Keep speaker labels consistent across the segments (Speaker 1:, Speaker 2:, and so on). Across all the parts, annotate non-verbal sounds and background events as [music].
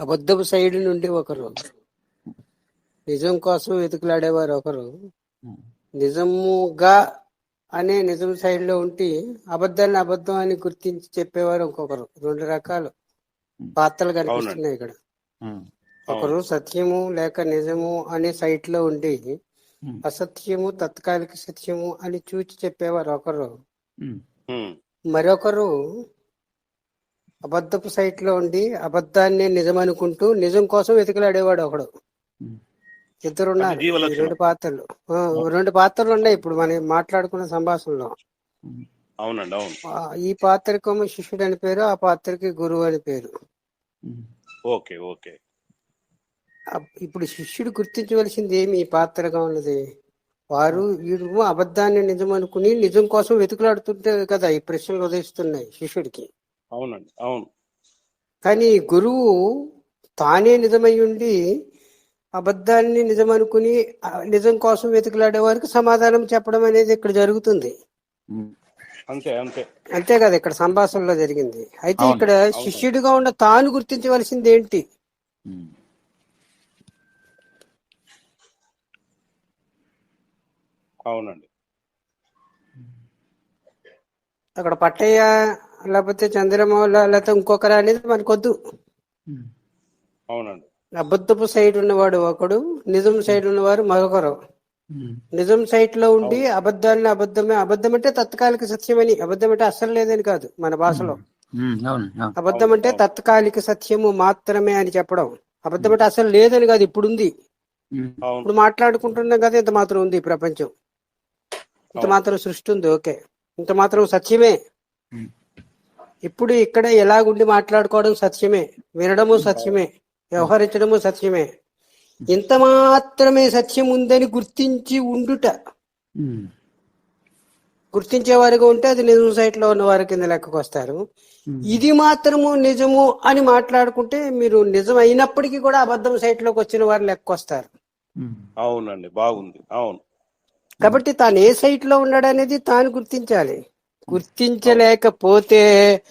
Speaker 1: అబద్ధపు సైడ్ నుండి ఒకరు. నిజం కోసం వెతుకులాడేవారు ఒకరు. నిజముగా అనే నిజం సైడ్లో ఉండి అబద్ధాన్ని అబద్ధం అని గుర్తించి చెప్పేవారు ఇంకొకరు. రెండు రకాలు. పాత్రలు కనిపిస్తున్నాయి ఇక్కడ. ఒకరు సత్యము లేక నిజము అనే సైట్లో ఉండి అసత్యము తత్కాలిక సత్యము అని చూచి చెప్పేవారు ఒకరు. మరొకరు అబద్ధపు సైట్లో ఉండి అబద్ధాన్ని నిజం అనుకుంటూ నిజం కోసం వెతుకులాడేవాడు ఒకడు. ఇద్దరు ఉన్నారు.
Speaker 2: జీవ
Speaker 1: ఈ
Speaker 2: లక్షణం.
Speaker 1: రెండు పాత్రలు. రెండు పాత్రలు ఉన్నాయి ఇప్పుడు మనం మాట్లాడుకున్న సంభాషణలో.
Speaker 2: అవునండి అవును.
Speaker 1: ఆ, ఈ పాత్రకేమో శిష్యుడు అని పేరు ఆ పాత్రకి గురువు అని పేరు.
Speaker 2: Okay okay.
Speaker 1: అప్- ఇప్పుడు శిష్యుడు గుర్తించవలసింది ఏమి ఈ పాత్రగా ఉన్నది? వారు వీడు అబద్ధాన్ని నిజం అనుకుని నిజం కోసం వెతుకులాడుతుంటే కదా ఈ ప్రశ్నలు ఉదయిస్తున్నాయి శిష్యుడికి.
Speaker 2: అవునండి అవును.
Speaker 1: కానీ గురువు తానే నిజమై ఉండి అబద్ధాన్ని నిజం అనుకుని ఆ నిజం కోసం వెతుకులాడే వారికి సమాధానం చెప్పడం అనేది ఇక్కడ జరుగుతుంది.
Speaker 2: అంతే అంతే.
Speaker 1: అంతే కదా ఇక్కడ సంభాషణలో జరిగింది. అయితే ఇక్కడ శిష్యుడిగా ఉన్న తాను గుర్తించవలసింది ఏంటి?
Speaker 2: అవునండి.
Speaker 1: అక్కడ పట్టయ్య లేకపోతే చంద్రమౌళ లేకపోతే ఇంకొకరు అనేది మనకొద్దు.
Speaker 2: అవునండి.
Speaker 1: అబద్ధపు సైడ్ ఉన్నవాడు ఒకడు నిజం సైడ్ ఉన్నవారు మరొకరు. నిజం సైట్లో ఉండి అబద్ధాన్ని అబద్ధమే అబద్ధం అంటే తత్కాలిక సత్యమని అబద్ధం అంటే అస్సలు లేదని కాదు మన భాషలో. అబద్ధం అంటే తత్కాలిక సత్యము మాత్రమే అని చెప్పడం. అబద్ధం అంటే అసలు లేదని కాదు ఇప్పుడు ఉంది
Speaker 2: అవును.
Speaker 1: ఇప్పుడు మాట్లాడుకుంటున్నాం కదా ఇంత మాత్రం ఉంది ప్రపంచం. ఇంత మాత్రం సృష్టి ఉంది ఓకే. ఇంత మాత్రం సత్యమే. ఇప్పుడు ఇక్కడ ఎలాగుండి మాట్లాడుకోవడం సత్యమే వినడము సత్యమే వ్యవహరించడము సత్యమే. ఇంత మాత్రమే సత్యం ఉందని గుర్తించి ఉండుట. గుర్తించే వారిగా ఉంటే అది నిజం సైట్లో ఉన్న వారి కింద లెక్కకు వస్తారు. ఇది మాత్రము నిజము అని మాట్లాడుకుంటే మీరు నిజం అయినప్పటికీ కూడా అబద్ధం సైట్లోకి వచ్చిన వారు లెక్క వస్తారు.
Speaker 2: అవునండి బాగుంది. అవును.
Speaker 1: కాబట్టి తాను ఏ సైట్లో ఉన్నాడు అనేది తాను గుర్తించాలి. గుర్తించలేకపోతే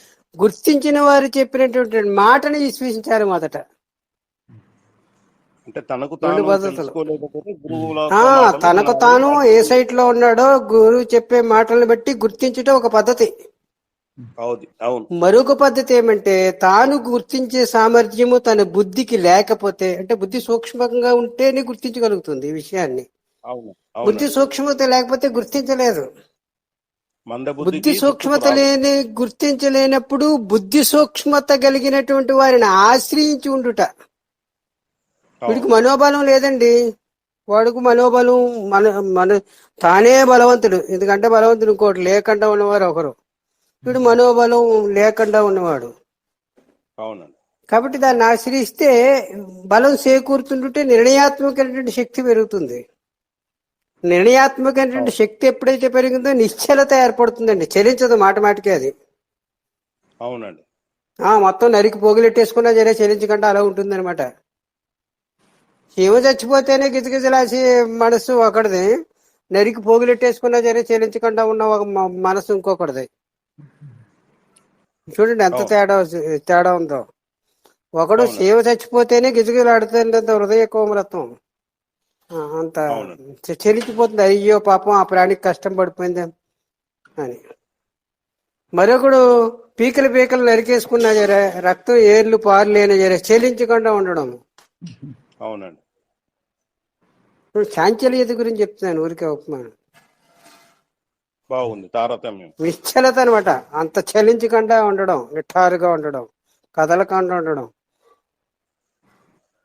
Speaker 1: గుర్తించిన వారు చెప్పినటువంటి మాటని విశ్వసించాలి మొదట.
Speaker 2: అంటే తనకు
Speaker 1: తనకు. తాను ఏ సైట్లో ఉన్నాడో గురువు చెప్పే మాటలను బట్టి గుర్తించడం ఒక పద్ధతి. మరొక పద్ధతి ఏమంటే తాను గుర్తించే సామర్థ్యము తన బుద్ధికి లేకపోతే అంటే బుద్ధి సూక్ష్మంగా ఉంటేనే గుర్తించగలుగుతుంది ఈ విషయాన్ని. బుద్ధి సూక్ష్మత లేకపోతే గుర్తించలేదు. బుద్ధి సూక్ష్మత. లేని గుర్తించలేనప్పుడు బుద్ధి సూక్ష్మత కలిగినటువంటి వారిని ఆశ్రయించి ఉండుట. వీడికి మనోబలం లేదండి. వాడికి మనోబలం మన మన తానే బలవంతుడు. ఎందుకంటే బలవంతుడు ఇంకోటి లేకుండా ఉన్నవారు ఒకరు. వీడు మనోబలం లేకుండా ఉన్నవాడు.
Speaker 2: అవునండి.
Speaker 1: కాబట్టి దాన్ని ఆశ్రయిస్తే బలం చేకూరుతుంటే నిర్ణయాత్మకమైనటువంటి శక్తి పెరుగుతుంది. నిర్ణయాత్మకమైనటువంటి శక్తి ఎప్పుడైతే పెరిగిందో నిశ్చలత ఏర్పడుతుందండి. చలించదు మాట మాటికి అది.
Speaker 2: అవునండి.
Speaker 1: ఆ మొత్తం నరికి పోగులెట్టేసుకున్నా జరే చలించకుండా అలా ఉంటుంది అనమాట శివ చచ్చిపోతేనే గిజగిజలాసి మనస్సు ఒకటిది. నరికి పోగులెట్టేసుకున్నా జరే చెల్లించకుండా ఉన్న ఒక మ- మనస్సు ఇంకొకటిది. చూడండి ఎంత. తేడా తేడా ఉందో. ఒకడు. శివ చచ్చిపోతేనే గిజగిలాడుతుంది అంత హృదయ కోమలత్వం. అంత
Speaker 2: అవును.
Speaker 1: చె- చెలించిపోతుంది. అయ్యో పాపం ఆ ప్రాణికి కష్టం పడిపోయింది అని. మరొకడు పీకలు పీకలు నరికేసుకున్నా జరే రక్తం ఏర్లు పారులేని జరే చెలించకుండా ఉండడం.
Speaker 2: అవునండి.
Speaker 1: చాంచల్యత గురించి చెప్తున్నాను ఊరికే ఉపమానం
Speaker 2: బాగుంది తారతమ్యం.
Speaker 1: నిశ్చలత అనమాట అంత చలించకుండా ఉండడం నిఠారుగా ఉండడం కదలకుండా ఉండడం.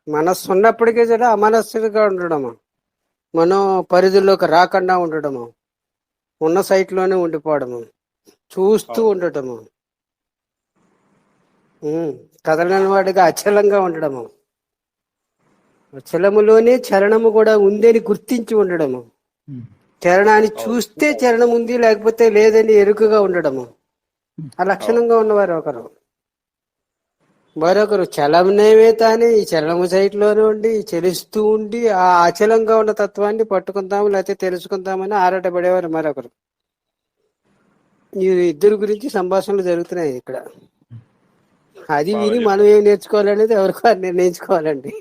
Speaker 1: మనస్సు ఉన్నప్పటికీ కూడా అమనస్సుగా ఉండడము. మనో పరిధిలోకి రాకుండా ఉండడము. ఉన్న సైట్లోనే ఉండిపోవడము. చూస్తూ ఉండటము. కదలని వాడిగా అచలంగా ఉండడము. చలములోనే చలనము కూడా ఉందని గుర్తించి ఉండడము. చరణాన్ని చూస్తే చరణం ఉంది లేకపోతే లేదని ఎరుకగా ఉండడము. ఆ లక్షణంగా ఉన్నవారు ఒకరు. మరొకరు చలనమే తానే ఈ చలనము సైట్లోనే ఉండి చలిస్తూ ఉండి ఆ అచలంగా ఉన్న తత్వాన్ని పట్టుకుందాము లేకపోతే తెలుసుకుందామని ఆరాటపడేవారు మరొకరు. ఈ ఇద్దరు గురించి సంభాషణలు జరుగుతున్నాయి ఇక్కడ. అది విని. మనం ఏం నేర్చుకోవాలనేది ఎవరికో అది నిర్ణయించుకోవాలండి.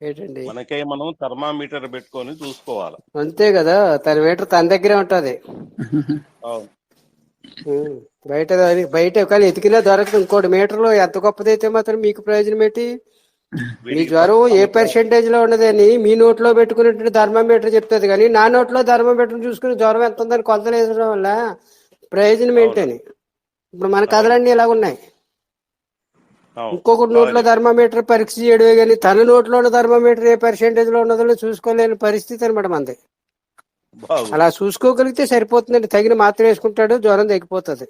Speaker 1: ఏంటండి?
Speaker 2: మనకే మనం థర్మామీటర్ పెట్టుకొని చూసుకోవాలి.
Speaker 1: అంతే కదా తన మీటర్ తన దగ్గరే ఉంటది. బయట బయట కానీ ఎతికినా దొరకదు ఇంకోటి మీటర్లో ఎంత గొప్పదైతే మాత్రం మీకు ప్రయోజనం ఏంటి? మీ జ్వరం ఏ పర్సెంటేజ్లో ఉన్నదని మీ నోట్లో పెట్టుకున్నట్టు థర్మామీటర్ చెప్తుంది కానీ నా నోట్లో థర్మామీటర్ చూసుకుని జ్వరం ఎంత ఉందని కొలతలేసడం వల్ల ప్రయోజనం ఏంటని? ఇప్పుడు మన కథలన్నీ ఇలా ఉన్నాయి ఇంకొకటి నోట్లో థర్మామీటర్ పరీక్ష చేయడమే కానీ తన నోట్లో ఉన్న థర్మామీటర్ ఏ పర్సెంటేజ్లో ఉన్నదో చూసుకోలేని పరిస్థితి అనమాట మనది. అలా చూసుకోగలిగితే సరిపోతుందండి. తగిన మాత్ర వేసుకుంటాడు జ్వరం తగ్గిపోతుంది.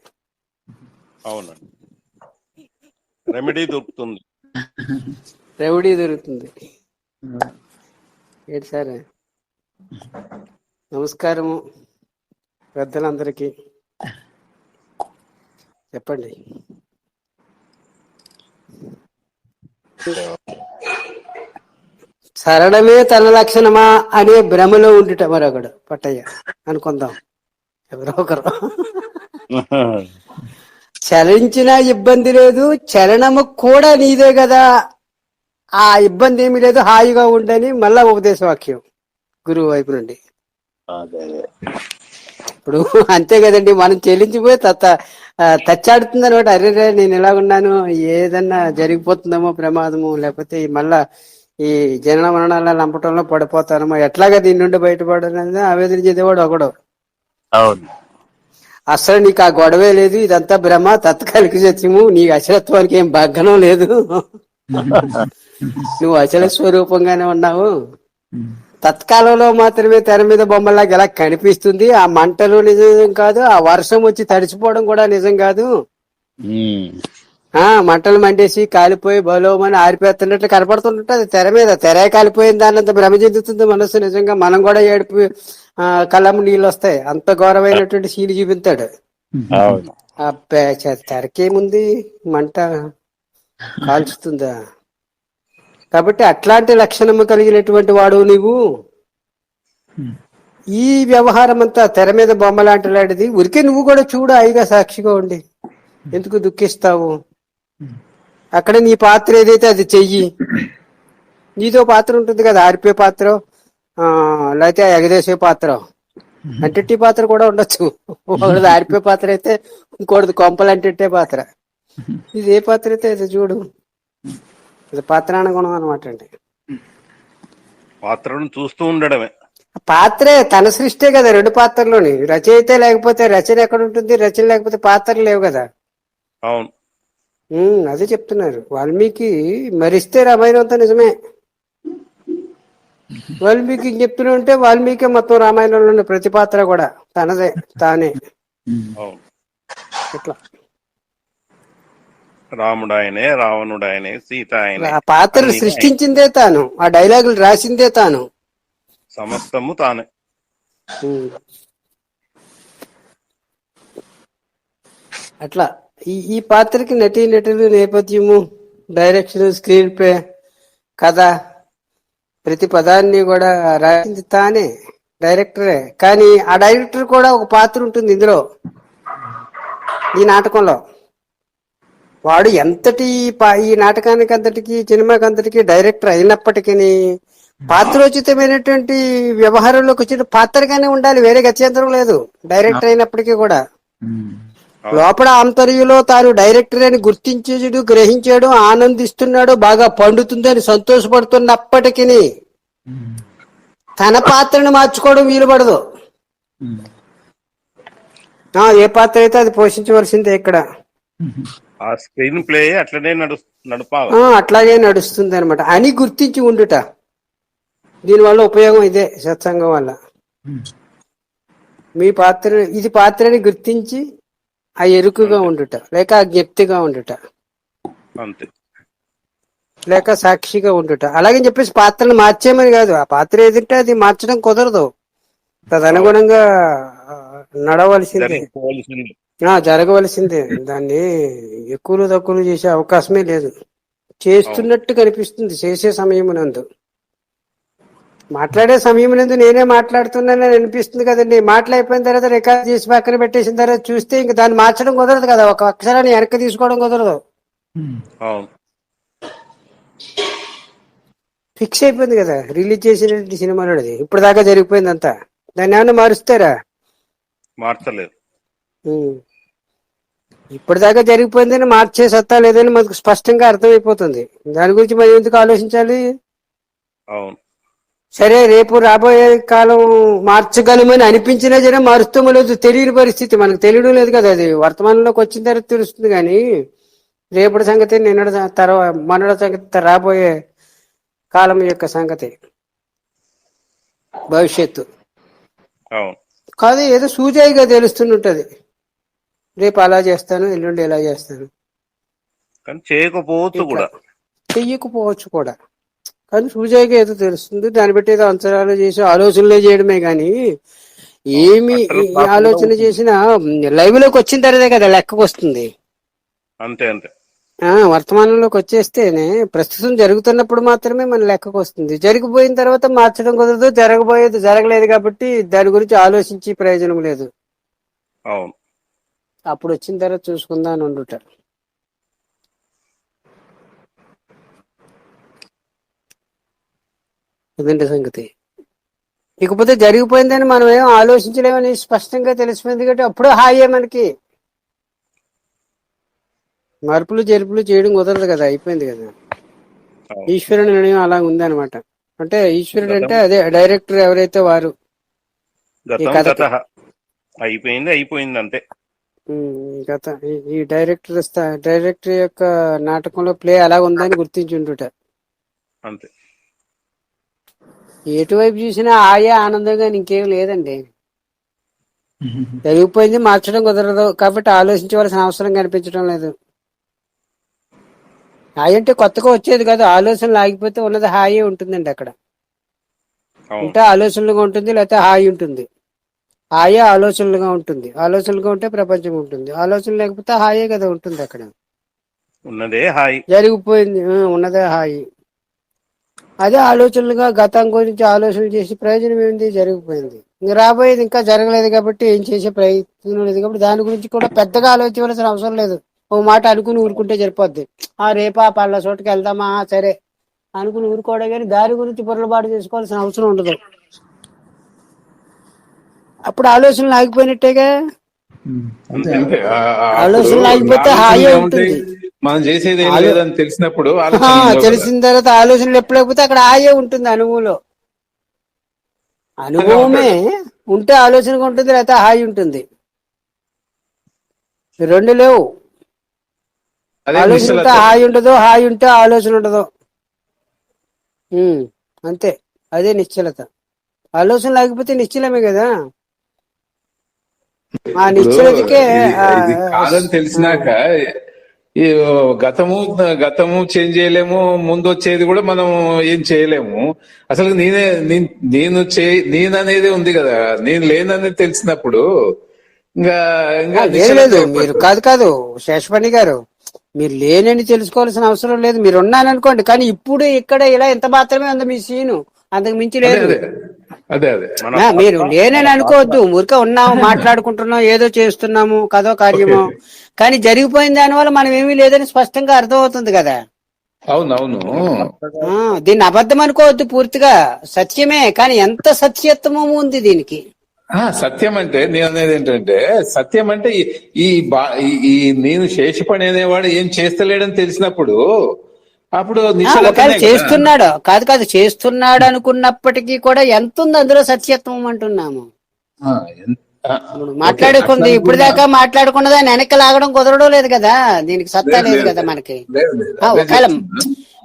Speaker 2: అవునండి. రెమెడీ దొరుకుతుంది.
Speaker 1: రెవడీ దొరుకుతుంది. ఏంటి సరే? నమస్కారము పెద్దలందరికీ చెప్పండి. సరళమే తన లక్షణమా అనే భ్రమలో ఉండిట మరొకడు పట్టయ్య. అనుకుందాం. ఎవరో ఒకరు. చలించినా ఇబ్బంది లేదు చలనము కూడా నీదే కదా ఆ ఇబ్బంది ఏమీ లేదు హాయిగా ఉండని మళ్ళా ఉపదేశ వాక్యం గురువు వైపు నుండి.
Speaker 3: అదే
Speaker 1: ఇప్పుడు అంతే కదండి మనం చెల్లించిపోయి తత్త తచ్చాడుతుంది అనమాట అరే నేను ఇలా ఉన్నాను? ఏదన్నా జరిగిపోతుందేమో ప్రమాదము లేకపోతే మళ్ళా ఈ జనన మరణాల లంపటంలో పడిపోతానమో ఎట్లాగా దీని నుండి బయటపడాలని ఆవేదన చెందేవాడు ఒకడు.
Speaker 3: అవును.
Speaker 1: అసలు నీకు ఆ గొడవే లేదు ఇదంతా భ్రమ తత్కాలిక సత్యము నీ అచలత్వానికి ఏం భగ్గనం లేదు. నువ్వు అచల స్వరూపంగానే ఉన్నావు. తత్కాలంలో మాత్రమే తెర మీద బొమ్మలాగా ఎలా కనిపిస్తుంది? ఆ మంటలు నిజం కాదు ఆ వర్షం వచ్చి తడిచిపోవడం కూడా నిజం కాదు. మంటలు మండేసి కాలిపోయి బలోమని ఆరిపోతున్నట్లు కనపడుతుంటది తెర మీద తెరే కాలిపోయిన దాన్నంత భ్రమ చెందుతుంది మనసు నిజంగా మనం కూడా ఏడుపు ఆ, కళ్ళము నీళ్ళు వస్తాయి. అంత ఘోరమైనటువంటి సీన్ చూపిస్తాడు
Speaker 3: అవును.
Speaker 1: ఆ పే- చ- తెరకేముంది? మంట కాల్చుతుందా? కాబట్టి అట్లాంటి లక్షణము కలిగినటువంటి వాడు నీవు. ఈ వ్యవహారం అంతా తెర మీద బొమ్మ లాంటిలాంటిది ఉరికే నువ్వు కూడా చూడు హాయిగా సాక్షిగా ఉండి. ఎందుకు దుఃఖిస్తావు? అక్కడ నీ పాత్ర ఏదైతే అది చెయ్యి నీతో పాత్ర ఉంటుంది కదా ఆర్పే పాత్ర ఆ లేకపోతే ఎగదేసే పాత్ర. అంటెట్టి పాత్ర కూడా ఉండొచ్చు. ఒకటిది ఆర్పే పాత్ర అయితే ఇంకోటిది కొంపలు అంటెట్టే పాత్ర. ఇది ఏ పాత్ర అయితే ఇది చూడు. ఇది పాత్రానుగుణం అనమాట అండి.
Speaker 2: పాత్రను చూస్తూ ఉండడమే.
Speaker 1: పాత్రే తన సృష్టే కదా రెండు పాత్రలోని. రచయితే లేకపోతే రచన ఎక్కడ ఉంటుంది రచన లేకపోతే పాత్రలు లేవు కదా.
Speaker 2: అవును.
Speaker 1: అదే చెప్తున్నారు. వాల్మీకి మరిస్తే రామాయణం అంతా నిజమే. వాల్మీకి చెప్తూనే ఉంటే వాల్మీకి మొత్తం రామాయణంలో ఉన్న ప్రతి పాత్ర కూడా తనదే తానే. ఇట్లా.
Speaker 2: రాముడు ఆయనే రావణుడు ఆయనే సీత ఆయనే
Speaker 1: ఆ
Speaker 2: అన్నీ
Speaker 1: సృష్టించిందే తాను. ఆ డైలాగులు రాసిందే తాను.
Speaker 2: సమస్తము తానే.
Speaker 1: అట్లా. ఈ ఈ పాత్రకి నటీ నటులు నేపథ్యము డైరెక్షన్ స్క్రీన్ ప్లే కథ ప్రతి పదాన్ని కూడా రాసింది తానే డైరెక్టరే కానీ ఆ డైరెక్టర్ కూడా ఒక పాత్ర ఉంటుంది ఇందులో ఈ నాటకంలో. వాడు ఎంతటి పా- ఈ నాటకానికి అంతటికి సినిమాకి అంతటికి డైరెక్టర్ అయినప్పటికీ పాత్రోచితమైనటువంటి వ్యవహారంలోకి వచ్చిన పాత్రగానే ఉండాలి వేరే గత్యంతరం లేదు. డైరెక్టర్ అయినప్పటికీ కూడా. లోపల ఆంతర్యంలో తాను డైరెక్టర్ అని గుర్తించాడు గ్రహించాడు ఆనందిస్తున్నాడు బాగా పండుతుందని సంతోషపడుతున్నప్పటికీ తన పాత్రను మార్చుకోవడం వీలు పడదు ఏ పాత్ర అయితే అది పోషించవలసిందే ఇక్కడ.
Speaker 2: ఆ స్క్రీన్ ప్లే అట్లనే
Speaker 1: అట్లాగే నడుస్తుంది అనమాట అని గుర్తించి ఉండుట. దీనివల్ల ఉపయోగం ఇదే సత్సంగం వల్ల. మీ పాత్ర ఇది పాత్రని గుర్తించి ఆ ఎరుకుగా ఉండుట లేక ఆ జ్ఞప్తిగా ఉండుట.
Speaker 2: అంతే.
Speaker 1: లేక సాక్షిగా ఉండుట. అలాగని చెప్పేసి పాత్రను మార్చేయమని కాదు. ఆ పాత్ర ఏదంటే అది మార్చడం కుదరదు. తదనుగుణంగా నడవలసిందే. జరగవలసిందే. దాన్ని ఎక్కువలు తక్కువలు చేసే అవకాశమే లేదు. చేస్తున్నట్టు కనిపిస్తుంది చేసే సమయం నందు మాట్లాడే సమయం లేదు నేనే మాట్లాడుతున్నానని అనిపిస్తుంది కదండి. మాట్లాడిపోయిన తర్వాత రికార్డ్ చేసి పక్కన పెట్టేసిన తర్వాత చూస్తే ఇంక దాన్ని మార్చడం కుదరదు కదా. ఒక అక్షరాన్ని వెనక్కి తీసుకోవడం కుదరదు.
Speaker 2: అవును.
Speaker 1: ఫిక్స్ అయిపోయింది కదా రిలీజ్ చేసినటువంటి సినిమాలో అది ఇప్పుడు దాకా జరిగిపోయింది అంతా. దాన్ని ఏమన్నా మారుస్తారా?
Speaker 2: మార్చలేదు.
Speaker 1: ఉమ్. ఇప్పటిదాకా జరిగిపోయిందని మార్చే సత్తా లేదని మనకు స్పష్టంగా అర్థమైపోతుంది. దాని గురించి మనం ఎందుకు ఆలోచించాలి?
Speaker 2: అవును.
Speaker 1: సరే రేపు రాబోయే కాలం మార్చగలమని అనిపించినా జన మారుస్తామో లేదు తెలియని పరిస్థితి. మనకు తెలియడం లేదు కదా అది. వర్తమానంలోకి వచ్చిన తర్వాత తెలుస్తుంది కానీ రేపటి సంగతి నిన్నటి తర్వాత మొన్నటి సంగతి రాబోయే కాలం యొక్క సంగతి. భవిష్యత్తు. కాదు ఏదో సూచాయిగా తెలుస్తుంటది రేపు అలా చేస్తాను ఎల్లుండి ఇలా చేస్తాను.
Speaker 2: కానీ చేయకపోవచ్చు కూడా.
Speaker 1: చెయ్యకపోవచ్చు కూడా. కానీ సూచాయిగా ఏదో తెలుస్తుంది. దాన్ని బట్టి ఏదో అంచనాలు చేసి ఆలోచనలే చేయడమే కానీ ఏమి ఆలోచన చేసినా లైవ్లోకి వచ్చిన తర్వాతే కదా లెక్కకు వస్తుంది.
Speaker 2: అంతే అంతే.
Speaker 1: ఆ వర్తమానంలోకి వచ్చేస్తేనే ప్రస్తుతం జరుగుతున్నప్పుడు మాత్రమే మన లెక్కకు వస్తుంది. జరిగిపోయిన తర్వాత మార్చడం కుదరదు జరగబోయేది జరగలేదు కాబట్టి దాని గురించి ఆలోచించి ప్రయోజనం లేదు. అప్పుడు వచ్చిన తర్వాత చూసుకుందాం అని ఉండుట. అదండి సంగతి. ఇకపోతే జరిగిపోయిందని మనం ఏం ఆలోచించలేమని స్పష్టంగా తెలిసిపోయింది కాబట్టి అప్పుడు హాయే మనకి. మార్పులు జరుపులు చేయడం కుదరదు కదా అయిపోయింది కదా. ఈశ్వరుని నిర్ణయం అలా ఉందన్నమాట. అంటే ఈశ్వరుడు అంటే అదే డైరెక్టర్ ఎవరైతే వారు?
Speaker 2: గతం. గత అయిపోయింది అయిపోయింది అంతే.
Speaker 1: ఉమ్, ఈ కథ. ఈ- ఈ డైరెక్టర్ డైరెక్టర్ యొక్క నాటకంలో ప్లే అలా ఉందని గుర్తించుంటుట
Speaker 2: అంతే.
Speaker 1: ఎటువైపు చూసినా ఆయా ఆనందంగా ఇంకేం లేదండి. జరిగిపోయింది మార్చడం కుదరదు కాబట్టి ఆలోచించవలసిన అవసరం కనిపించడం లేదు. హాయి అంటే కొత్తగా వచ్చేది కాదు ఆలోచనలు ఆగిపోతే ఉన్నది హాయి ఉంటుందండి అక్కడ. ఉంటే ఆలోచనలుగా ఉంటుంది లేకపోతే హాయి ఉంటుంది. హాయే ఆలోచనలుగా ఉంటుంది. ఆలోచనలుగా ఉంటే ప్రపంచం ఉంటుంది. ఆలోచన లేకపోతే హాయే కదా ఉంటుంది అక్కడ.
Speaker 2: ఉన్నదే హాయి.
Speaker 1: జరిగిపోయింది ఉన్నదే హాయి. అదే ఆలోచనలుగా గతం గురించి ఆలోచనలు చేసి ప్రయోజనం ఏంది జరిగిపోయింది. ఇంక రాబోయేది ఇంకా జరగలేదు కాబట్టి ఏం చేసే ప్రయత్నం లేదు కాబట్టి దాని గురించి కూడా పెద్దగా ఆలోచించవలసిన అవసరం లేదు. ఓ మాట అనుకుని ఊరుకుంటే సరిపోద్ది. ఆ రేపా పళ్ళ చోటుకి వెళ్దామా? సరే. అనుకుని ఊరుకోవడం కానీ దాని గురించి పొరపాటు చేసుకోవాల్సిన అవసరం ఉండదు. అప్పుడు ఆలోచనలు ఆగిపోయినట్టేగా? ఆలోచనలు ఆగిపోతే హాయి? ఉంటుంది.
Speaker 4: మనం చేసేది లేదని తెలిసినప్పుడు.
Speaker 1: తెలిసిన తర్వాత ఆలోచనలు ఎప్పుడైపోతే అక్కడ ఆయే ఉంటుంది అనుభవంలో అనుభవమే ఉంటే ఆలోచనగా ఉంటుంది లేకపోతే హాయి ఉంటుంది. రెండు లేవు. ఆలోచన. ఉంటే హాయి ఉండదు హాయి ఉంటే ఆలోచన ఉండదు అంతే. అదే నిశ్చలత. ఆలోచన లేకపోతే నిశ్చలమే కదా. ఆ నిశ్చలతకే
Speaker 4: తెలిసినాక ఈ గతము గతము చేంజ్ చేయలేము ముందు వచ్చేది కూడా మనం ఏం చేయలేము. అసలు నేనే నేను- నేను చే నేననేది ఉంది కదా. నేను లేననేది తెలిసినప్పుడు ఇంకా ఇంకా
Speaker 1: లేదు. మీరు కాదు కాదు శేషపణి గారు మీరు లేనని తెలుసుకోవాల్సిన అవసరం లేదు. మీరు ఉన్నాననుకోండి కానీ ఇప్పుడు ఇక్కడ ఇలా ఎంత మాత్రమే ఉంది మీ సీను? అంతకు మించి లేదు.
Speaker 4: అదే అదే.
Speaker 1: మీరు లేనని అనుకోవద్దు. ఊరికే ఉన్నాము మాట్లాడుకుంటున్నాం ఏదో చేస్తున్నాము కదో కార్యమో. కానీ జరిగిపోయిన దానివల్ల మనం ఏమీ లేదని స్పష్టంగా అర్థమవుతుంది కదా.
Speaker 4: అవునవును.
Speaker 1: ఆ, దీన్ని అబద్ధం అనుకోవద్దు పూర్తిగా. సత్యమే కానీ ఎంత సత్యత్వము ఉంది దీనికి?
Speaker 4: ఆ సత్యం అంటే నేను అనేది ఏంటంటే సత్యం అంటే ఈ- ఈ బా- ఈ- ఈ నేను శేషపడి అనేవాడు ఏం చేస్తలేడని తెలిసినప్పుడు అప్పుడు.
Speaker 1: చేస్తున్నాడు కాదు కాదు చేస్తున్నాడు అనుకున్నప్పటికీ కూడా ఎంత ఉంది అందులో సత్యత్వం అంటున్నాము మాట్లాడుకుంది ఇప్పుడు దాకా మాట్లాడుకున్న దాన్ని వెనక్కి లాగడం కుదరడం లేదు కదా. దీనికి సత్తా
Speaker 4: లేదు.
Speaker 1: కదా మనకి. ఒకవేళ.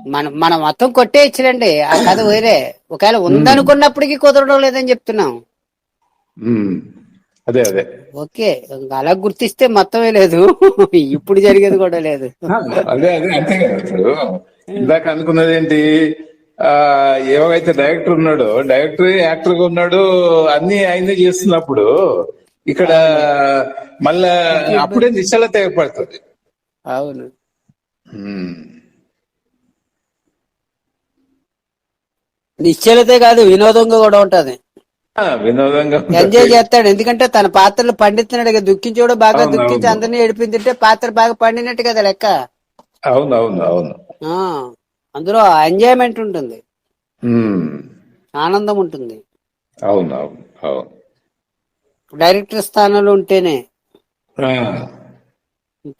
Speaker 1: మనం మనం మొత్తం కొట్టేయచ్చులండి. ఆ కథ వేరే. ఒకవేళ ఉందనుకున్నప్పటికీ కుదరడం లేదని చెప్తున్నాం.
Speaker 4: అదే అదే.
Speaker 1: ఓకే అలా గుర్తిస్తే మొత్తమే లేదు. [laughs] ఇప్పుడు జరిగేది కూడా లేదు.
Speaker 4: అదే అదే అంతే కదా ఇందాక అనుకున్నది ఏంటి ఆ ఏవైతే డైరెక్టర్ ఉన్నాడో డైరెక్టర్ యాక్టర్గా ఉన్నాడు అన్ని ఆయనే చేస్తున్నప్పుడు ఇక్కడ మళ్ళా అప్పుడే నిశ్చలత ఏర్పడుతుంది.
Speaker 1: అవును. నిశ్చలతే కాదు వినోదంగా కూడా ఉంటది.
Speaker 4: వినోదంగా.
Speaker 1: ఎంజాయ్ చేస్తాడు. ఎందుకంటే తన పాత్రలు పండిస్తున్నాడు కదా దుఃఖించోడు బాగా
Speaker 4: అవును,
Speaker 1: దుఃఖించి. అందరినీ ఏడిపించుంటే పాత్ర బాగా పండినట్టు కదా లెక్క.
Speaker 4: అవును అవును అవును.
Speaker 1: అందులో ఎంజాయ్మెంట్ ఉంటుంది. ఆనందం ఉంటుంది
Speaker 4: అవును అవును అవును.
Speaker 1: డైరెక్టర్ స్థానంలో ఉంటేనే.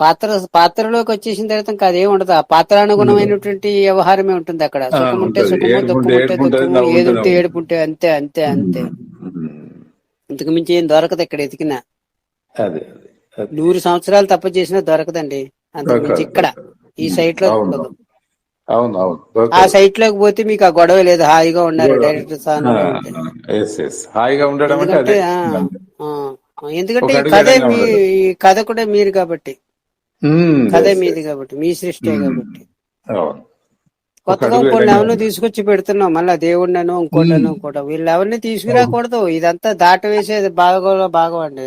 Speaker 1: పాత్ర పాత్రలోకి వచ్చేసిన తర్వాత ఇంకా అదేం ఉండదు. ఆ పాత్రానుగుణమైనటువంటి వ్యవహారమే ఉంటుంది అక్కడ. సుఖం ఉంటే. సుఖము దుఃఖం
Speaker 4: ఉంటే
Speaker 1: ఉంటే
Speaker 4: ఏడుపు ఉంటుంది,
Speaker 1: దుఃఖము
Speaker 4: నవ్వు
Speaker 1: ఏది
Speaker 4: ఉంటే
Speaker 1: ఉంటే
Speaker 4: నవ్వు.
Speaker 1: ఏడుపు ఉంటే అంతే అంతే అంతే ఇంతకు మించి ఏం దొరకదు ఇక్కడ ఎతికినా. నూరు సంవత్సరాలు తప్ప చేసినా దొరకదండి. అంతకు మించి ఇక్కడ ఈ
Speaker 4: సైట్లో
Speaker 1: దొరకదు.
Speaker 4: అవును అవును.
Speaker 1: ఆ. సైట్లోకి పోతే మీకు ఆ గొడవ లేదు హాయిగా ఉన్నారు డైరెక్టర్
Speaker 4: ఎస్ హాయిగా ఉండడం అంటే
Speaker 1: ఎందుకంటే ఈ కథే మీ కథ కూడా మీరు కాబట్టి. కథే మీది. కాబట్టి మీ సృష్టి కాబట్టి.
Speaker 4: అవును.
Speaker 1: కొత్తగా
Speaker 4: ఎడంగా
Speaker 1: ఎవరినో. తీసుకొచ్చి పెడుతున్నాం. మళ్ళీ దేవుడినను ఇంకోటను ఇంకోట వీళ్ళు ఎవరిని తీసుకురాకూడదు ఇదంతా దాట వేసేది బాగా బాగా అండి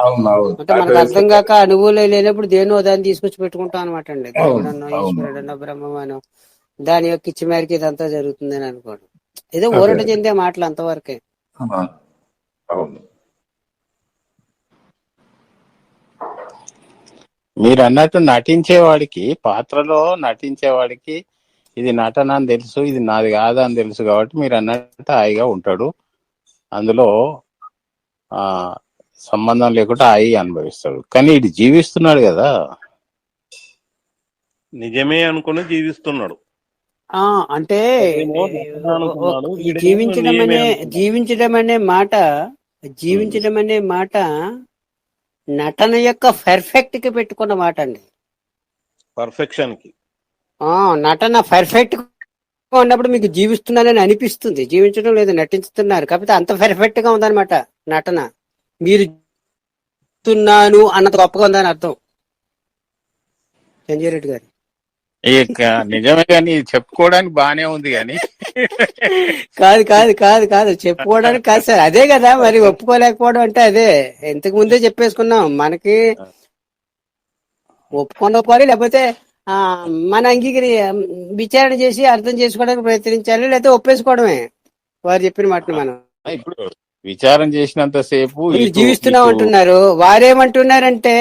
Speaker 4: అవును అవును.
Speaker 1: అంటే మనకు అర్థం కాక అనుభవం లేనప్పుడు దేనో దాన్ని తీసుకొచ్చి పెట్టుకుంటాం అనమాట అండి. దేవుడనో
Speaker 4: అవును.
Speaker 1: ఈశ్వరుడనో బ్రహ్మమనో దాని యొక్క ఇచ్చి మేరకు ఇదంతా జరుగుతుందని అనుకోవడం ఏదో. ఊరట చెందే మాటలు అంతవరకే.
Speaker 3: మీరు అన్నట్టు నటించేవాడికి పాత్రలో నటించేవాడికి ఇది నటన అని తెలుసు ఇది నాది కాదు అని తెలుసు కాబట్టి మీరు అన్నట్టు హాయిగా ఉంటాడు. అందులో ఆ సంబంధం లేకుండా హాయి అనుభవిస్తాడు. కానీ ఇటు జీవిస్తున్నాడు కదా.
Speaker 2: నిజమే అనుకుని జీవిస్తున్నాడు.
Speaker 1: ఆ అంటే జీవించడం అనే. జీవించడం అనే మాట జీవించడం అనే మాట నటన యొక్క పర్ఫెక్ట్కి పెట్టుకున్న మాట అండి. పర్ఫెక్షన్కి. నటన పర్ఫెక్ట్ ఉన్నప్పుడు మీకు జీవిస్తున్నానని అనిపిస్తుంది. జీవించడం లేదు నటిస్తున్నారు కాకపోతే అంత పర్ఫెక్ట్గా ఉందన్నమాట నటన. మీరు జీవిస్తున్నాను అన్నంత గొప్పగా ఉందని అర్థం. సంజయ్ రెడ్డి గారు.
Speaker 3: నిజమే కానీ చెప్పుకోవడానికి బానే ఉంది కానీ.
Speaker 1: కాదు కాదు కాదు కాదు. చెప్పుకోవడానికి కాదు సార్. అదే కదా మరి ఒప్పుకోలేకపోవడం అంటే అదే. ఇంతకు ముందే చెప్పేసుకున్నాం. మనకి ఒప్పుకోకపోవాలి లేకపోతే ఆ మన అంగీకరి విచారణ చేసి అర్థం చేసుకోవడానికి ప్రయత్నించాలి లేకపోతే ఒప్పేసుకోవడమే. వారు చెప్పిన మాటను మనం.
Speaker 3: ఇప్పుడు విచారం చేసినంత సేపు
Speaker 1: జీవిస్తున్నాం అంటున్నారు. వారేమంటున్నారంటే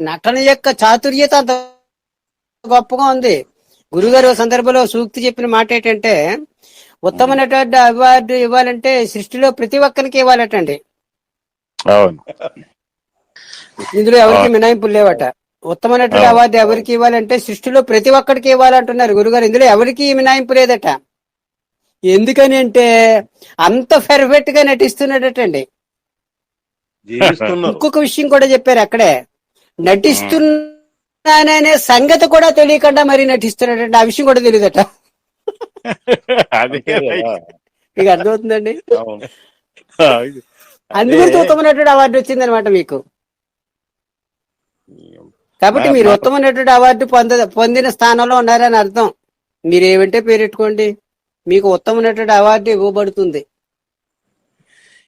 Speaker 1: నటన యొక్క చాతుర్యత అంత గొప్పగా ఉంది. గురుగారు సందర్భంలో సూక్తి చెప్పిన మాట ఏంటంటే ఉత్తమ నటుడు అవార్డు ఇవ్వాలంటే సృష్టిలో ప్రతి ఒక్కరికి ఇవ్వాలటండి. ఇందులో ఎవరికి. మినాయింపులు లేవట. ఉత్తమ నటుడు
Speaker 3: అవును.
Speaker 1: అవార్డు ఎవరికి ఇవ్వాలంటే సృష్టిలో ప్రతి ఒక్కరికి ఇవ్వాలంటున్నారు. గురుగారు ఇందులో ఎవరికి మినాయింపు లేదట. ఎందుకని అంటే అంత పర్ఫెక్ట్గా నటిస్తున్నాడటండి
Speaker 2: జీవిస్తున్నారు.
Speaker 1: ఇంకొక విషయం కూడా చెప్పారు అక్కడే. నటిస్తున్నాననే సంగతి కూడా తెలియకుండా మరి నటిస్తున్నాడంటే ఆ విషయం కూడా తెలియదట.
Speaker 3: అదే
Speaker 2: అంతే కదా.
Speaker 1: మీకు అర్థమవుతుందండి?
Speaker 2: అవును.
Speaker 1: అందుగురించి ఉత్తమ నటుడు అవార్డు వచ్చింది అనమాట మీకు. కాబట్టి మీరు
Speaker 3: నా-
Speaker 1: ఉత్తమ నటుడు అవార్డు పొంద పొందిన స్థానంలో ఉన్నారని అర్థం. మీరు ఏమంటే పేరెట్టుకోండి? మీకు ఉత్తమ నటుడు అవార్డు ఇవ్వబడుతుంది.